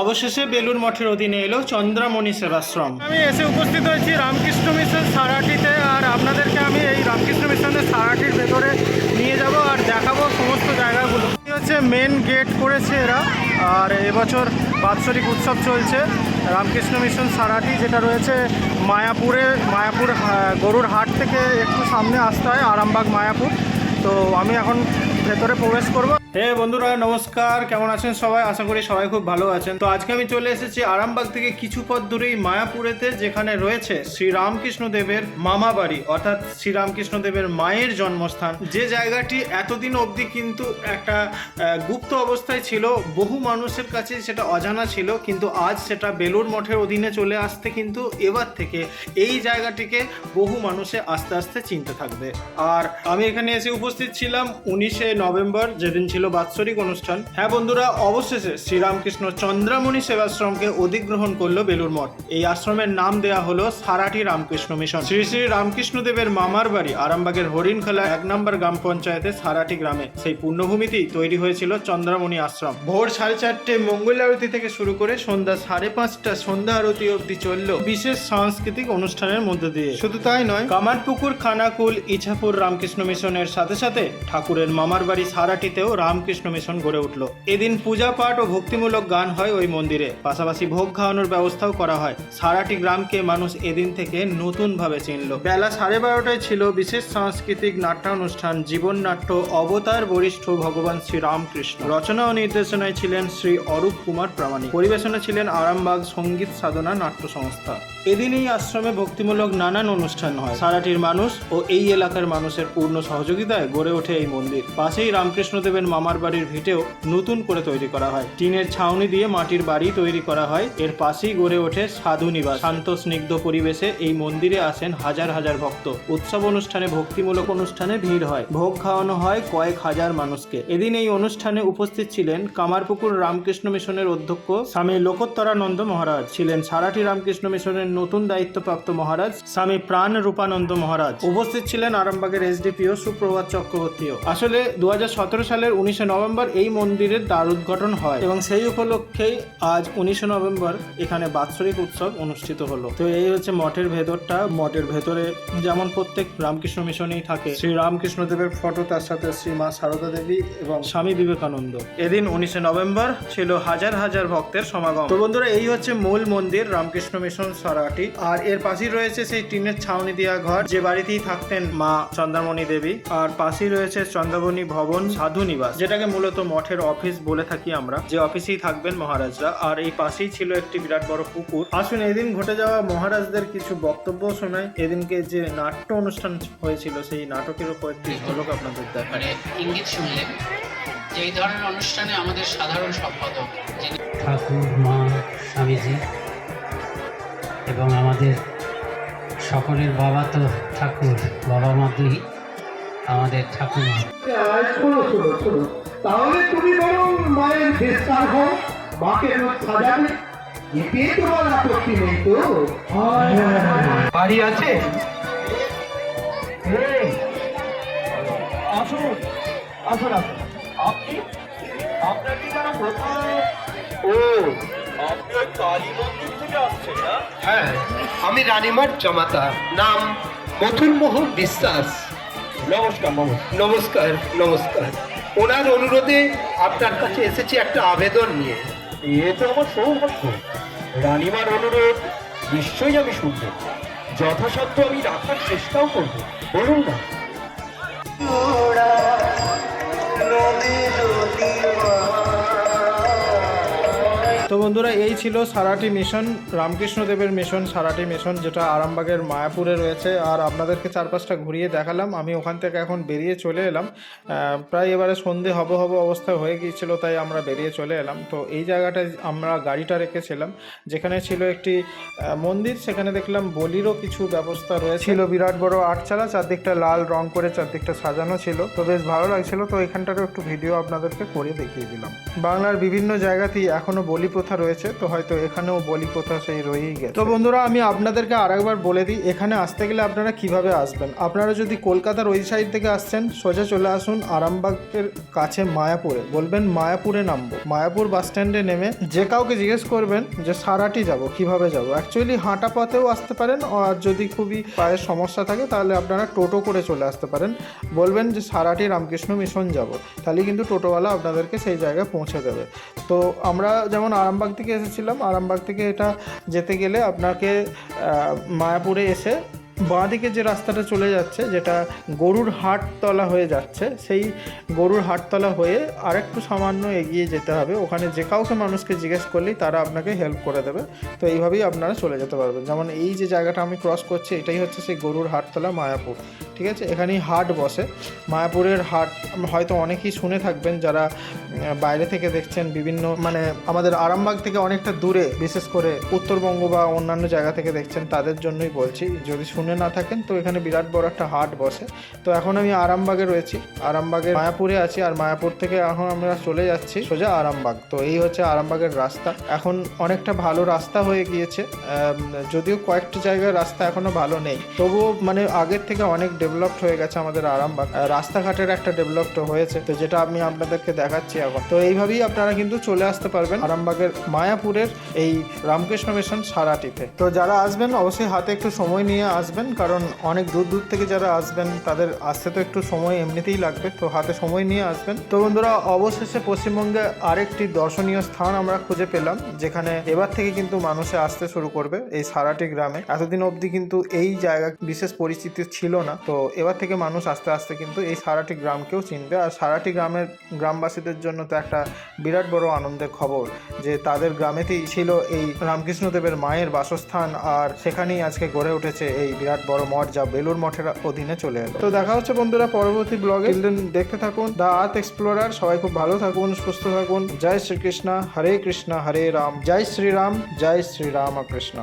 অবশেষে বেলুর মঠের অধীনে এলো চন্দ্রামণি সেবাশ্রম। আমি এসে উপস্থিত হয়েছি রামকৃষ্ণ মিশন সারাটিতে, আর আপনাদেরকে আমি এই রামকৃষ্ণ মিশনের সারাটির ভেতরে নিয়ে যাব আর দেখাবো সমস্ত জায়গাগুলো। হচ্ছে মেন গেট করেছে এরা, আর এবছর বাৎসরিক উৎসব চলছে রামকৃষ্ণ মিশন সারাটি, যেটা রয়েছে মায়াপুরে, মায়াপুর গরুর হাট থেকে একটু সামনে আসতে হয়, আরামবাগ, মায়াপুর। তো আমি এখন ভেতরে প্রবেশ করব। হে বন্ধুরা, নমস্কার। কেমন আছেন সবাই? আশা করি সবাই খুব ভালো আছেন। তো আজকে আমি চলে এসেছি আরামবাগ থেকে কিছু পথ দূরেই মায়াপুরেতে, যেখানে রয়েছে শ্রী রামকৃষ্ণ দেবের মামা বাড়ি, অর্থাৎ শ্রী রামকৃষ্ণ দেবের মায়ের জন্মস্থান। যে জায়গাটি এতদিন অবধি কিন্তু একটা গুপ্ত অবস্থায় ছিল, বহু মানুষের কাছে সেটা অজানা ছিল, কিন্তু আজ সেটা বেলুর মঠের অধীনে চলে আসতে কিন্তু এবার থেকে এই জায়গাটিকে বহু মানুষে আস্তে আস্তে চিনতে থাকবে। আর আমি এখানে এসে উপস্থিত ছিলাম উনিশে নভেম্বর, যেদিন ছিল বাৎসরিক অনুষ্ঠান। হ্যাঁ বন্ধুরা, অবশেষে শ্রীরামকৃষ্ণ চন্দ্রামণি সেবাশ্রমকে অধিগ্রহণ করল বেলুর মঠ। এই আশ্রমের নাম দেয়া হলো সারাটি রামকৃষ্ণ মিশন। শ্রী শ্রী রামকৃষ্ণ দেবের মামার বাড়ি, আরামবাগের হরিণখোলা এক নম্বর গ্রাম পঞ্চায়েতে সারাটি গ্রামে। সেই পুণ্যভূমিতেই তৈরি হয়েছিল চন্দ্রামণি আশ্রম। ভোর সাড়ে চারটে মঙ্গল আরতি থেকে শুরু করে সন্ধ্যা সাড়ে পাঁচটা সন্ধ্যা আরতি অবধি চলল বিশেষ সাংস্কৃতিক অনুষ্ঠানের মধ্যে দিয়ে। শুধু তাই নয়, কামারপুকুর, খানাকুল, ইছাপুর রামকৃষ্ণ মিশনের সাথে সাথে ঠাকুরের মামার বাড়ি সারাটিতেও রামকৃষ্ণ মিশন গড়ে উঠল। এদিন পূজা পাঠ ও ভক্তিমূলক গান হয় ওই মন্দিরে। পাশাপাশি ভোগ খাওয়ানোর ব্যবস্থাও করা হয়। সারাটি গ্রামকে মানুষ এদিন থেকে নতুন ভাবে চিনল। বেলা সাড়ে বারোটায় ছিল বিশেষ সাংস্কৃতিক নাট্যানুষ্ঠান জীবন নাট্য অবতার বরিষ্ঠ ভগবান শ্রী রামকৃষ্ণ রচনা ও নির্দেশনায় ছিলেন শ্রী অরূপ কুমার প্রামাণিক। পরিবেশনে ছিলেন আরামবাগ সংগীত সাধনা নাট্য সংস্থা। এদিন এই আশ্রমে ভক্তিমূলক নানান অনুষ্ঠান হয়। সারাটির মানুষ ও এই এলাকার মানুষের পূর্ণ সহযোগিতায় গড়ে ওঠে এই মন্দির। পাশেই রামকৃষ্ণদেবের মামার বাড়ির ভিটেও নতুন করে তৈরি করা হয়। টিনের ছাউনি দিয়ে মাটির বাড়ি তৈরি করা হয়। এর পাশেই গড়ে ওঠে সাধু নিবাস। শান্ত, স্নিগ্ধ পরিবেশে এই মন্দিরে আসেন হাজার হাজার ভক্ত। উৎসব অনুষ্ঠানে ভক্তিমূলক অনুষ্ঠানে ভিড় হয়। ভোগ খাওয়ানো হয় কয়েক হাজার মানুষকে। এদিন এই অনুষ্ঠানে উপস্থিত ছিলেন কামারপুকুর রামকৃষ্ণ মিশনের অধ্যক্ষ স্বামী লোকোত্তরানন্দ মহারাজ, ছিলেন সারাটি রামকৃষ্ণ মিশনের নতুন দায়িত্বপ্রাপ্ত মহারাজ স্বামী প্রাণ রূপানন্দ মহারাজ। উপস্থিত ছিলেন আরামবাগের এসডিপিও সুপ্রভাত চক্রবর্তীও। আসলে দু হাজার সতেরো সালের উনিশে নভেম্বর এই মন্দিরের দ্বার উদ্ঘাটন হয় এবং সেই উপলক্ষেই আজ উনিশে নভেম্বর এখানে বাৎসরিক উৎসব অনুষ্ঠিত হলো। তো এই হচ্ছে মঠের ভেতরটা। মঠের ভেতরে যেমন প্রত্যেক রামকৃষ্ণ মিশনেই থাকে। শ্রী রামকৃষ্ণ দেবের ফটো তার সাথে শ্রী মা সারদা দেবী এবং স্বামী বিবেকানন্দ। এদিন উনিশে নভেম্বর ছিল হাজার হাজার ভক্তের সমাগম। তো বন্ধুরা এই হচ্ছে মূল মন্দির রামকৃষ্ণ মিশন সরাটি আর এর পাশেই রয়েছে সেই টিনের ছাউনি দেওয়া ঘর। যে বাড়িতেই থাকতেন মা চন্দ্রমণি দেবী। আর পাশেই রয়েছে চন্দ্রমণি ভবন সাধু নিবাস। যেটাকে মূলত মঠের অফিস বলে থাকি আমরা যে অফিসেই থাকবেন মহারাজরা। আর এই পাশেই ছিল একটি বিরাট বড় পুকুর। আসুন এদিন ঘটে যাওয়া মহারাজদের কিছু বক্তব্য শোনায় এদিনকে যে নাট্য অনুষ্ঠান হয়েছিল সেই নাটকের উপর একটি ঝলক আপনাদের দেখায় মানে ইঙ্গিত শুনলেন। যে এই ধরনের অনুষ্ঠানে আমাদের সাধারণ সম্পাদক যিনি ঠাকুর মা স্বামীজি এবং আমাদের সকলের বাবা তো ঠাকুর বাবা মা দুই। আমাদের ঠাকুমা। শোনো শোনো শোনো। তাহলে তুমি বরং মায়ের হও মাকে রোজ সাজাবে এতে তোমার আপত্তি নেই তো। বাড়ি আছে? আসুন আসুন আসুন আপনি আপনার কি যেন প্রথম ও আপনি ওই কালী মন্দির থেকে আসছেন না? হ্যাঁ আমি রানীমার জমাতা। নাম মথুর মোহন বিশ্বাস। নমস্কার নমস্কার নমস্কার। ওনার অনুরোধে আপনার কাছে এসেছি একটা আবেদন নিয়ে। এ তো আমার সৌভাগ্য। রানিমার অনুরোধ নিশ্চয়ই আমি শুনব। যথাসাধ্য আমি রাখার চেষ্টাও করব। বলুন না। তো বন্ধুরা, এই ছিল সারাটি মিশন রামকৃষ্ণ দেবের মিশন সারাটি মিশন যেটা আরামবাগের মায়াপুরে রয়েছে। আর আপনাদেরকে চারপাশটা ঘুরিয়ে দেখালাম। আমি ওখান থেকে এখন বেরিয়ে চলে এলাম। প্রায় এবারে সন্ধে হব হব অবস্থা হয়ে গিয়েছিল, তাই আমরা বেরিয়ে চলে এলাম। তো এই জায়গাটায় আমরা গাড়িটা রেখেছিলাম, যেখানে ছিল একটি মন্দির। সেখানে দেখলাম বলিরও কিছু ব্যবস্থা রয়েছে। বিরাট বড় আটচালা, চারদিকটা লাল রং করে চারদিকটা সাজানো ছিল। তো বেশ ভালো লাগছিল। তো এখানটারও একটু ভিডিও আপনাদেরকে করে দেখিয়ে দিলাম। বাংলার বিভিন্ন জায়গাতেই এখনও বলি প্রথা রয়েছে, তো হয়তো এখানেও বলি প্রথা সেই রয়েই গেছে। তো বন্ধুরা, আমি আপনাদেরকে আরেকবার বলে দিই, এখানে আসতে গেলে আপনারা কীভাবে আসবেন? আপনারা যদি কলকাতার ওই সাইড থেকে আসছেন, সোজা চলে আসুন আরামবাগের কাছে মায়াপুরে। বলবেন মায়াপুরে নামবো। মায়াপুর বাস স্ট্যান্ডে নেমে যে কাউকে জিজ্ঞেস করবেন যে, সারাটি যাব, কীভাবে যাব? অ্যাকচুয়ালি হাঁটা পথেও আসতে পারেন, আর যদি খুবই পায়ের সমস্যা থাকে, তাহলে আপনারা টোটো করে চলে আসতে পারেন। বলবেন যে, সারাটি রামকৃষ্ণ মিশন যাব। তাহলে কিন্তু টোটোওয়ালা আপনাদেরকে সেই জায়গায় পৌঁছে দেবে। তো আমরা যেমন আরামবাগ থেকে এসেছিলাম। আরামবাগ থেকে এটা যেতে গেলে আপনাকে মায়াপুরে এসে বাঁ দিকে যে রাস্তাটা চলে যাচ্ছে, যেটা গরুর হাটতলা হয়ে যাচ্ছে, সেই গরুর হাটতলা হয়ে আরেকটু সামান্য এগিয়ে যেতে হবে। ওখানে যে কাউকে মানুষকে জিজ্ঞেস করলেই তারা আপনাকে হেল্প করে দেবে। তো এইভাবেই আপনারা চলে যেতে পারবেন। যেমন এই যে জায়গাটা আমি ক্রস করছি, এটাই হচ্ছে সেই গরুর হাটতলা মায়াপুর। ঠিক আছে? এখানেই হাট বসে। মায়াপুরের হাট, হয়তো অনেকেই শুনে থাকবেন যারা বাইরে থেকে দেখছেন বিভিন্ন মানে আমাদের আরামবাগ থেকে অনেকটা দূরে, বিশেষ করে উত্তরবঙ্গ বা অন্যান্য জায়গা থেকে দেখছেন, তাদের জন্যই বলছি। যদি শুনে না থাকেন, তো এখানে বিরাট বড় একটা হাট বসে। তো এখন আমি আরামবাগে রয়েছি। আরামবাগের মায়াপুরে আছি আর মায়াপুর থেকে এখন আমরা চলে যাচ্ছি সোজা আরামবাগ। তো এই হচ্ছে আরামবাগের রাস্তা। এখন অনেকটা ভালো রাস্তা হয়ে গিয়েছে। যদিও কয়েকটি জায়গায় রাস্তা এখনও ভালো নেই। তবুও মানে আগের থেকে অনেক ডেভেলপড হয়ে গেছে আমাদের আরামবাগ। আর রাস্তাঘাটের একটা ডেভেলপড হয়েছে। তো যেটা আমি আপনাদেরকে দেখাচ্ছি এখন। তো এইভাবেই আপনারা কিন্তু চলে আসতে পারবেন আরামবাগের মায়াপুরের এই রামকৃষ্ণ মিশন সারাটিতে। তো যারা আসবেন, অবশ্যই হাতে একটু সময় নিয়ে আসবেন, কারণ অনেক দূর দূর থেকে যারা আসবেন, তাদের আসতে তো একটু সময় এমনিতেই লাগবে, তো হাতে সময় নিয়ে আসবেন। তো বন্ধুরা, অবশেষে পশ্চিমবঙ্গে আরেকটি দর্শনীয় স্থান আমরা খুঁজে পেলাম, যেখানে এবার থেকে কিন্তু মানুষে আসতে শুরু করবে এই সারাটি গ্রামে। এতদিন অবধি কিন্তু এই জায়গা বিশেষ পরিচিতি ছিল না, তো এবার থেকে মানুষ আস্তে আস্তে কিন্তু এই সারাটি গ্রামকেও চিনবে। আর সারাটি গ্রামের গ্রামবাসীদের জন্য তো একটা বিরাট বড় আনন্দের খবর, যে তাদের গ্রামেতেই ছিল এই রামকৃষ্ণদেবের মায়ের বাসস্থান, আর সেখানেই আজকে গড়ে উঠেছে এই বিরাট বড় মঠ যা বেলুর মঠের অধীনে চলে এলো। তো দেখা হচ্ছে বন্ধুরা পরবর্তী ব্লগে দেখতে থাকুন। দ্য আর্থ এক্সপ্লোরার সবাই খুব ভালো থাকুন সুস্থ থাকুন। জয় শ্রীকৃষ্ণ হরে কৃষ্ণ হরে রাম। জয় শ্রীরাম জয় শ্রীরাম কৃষ্ণ।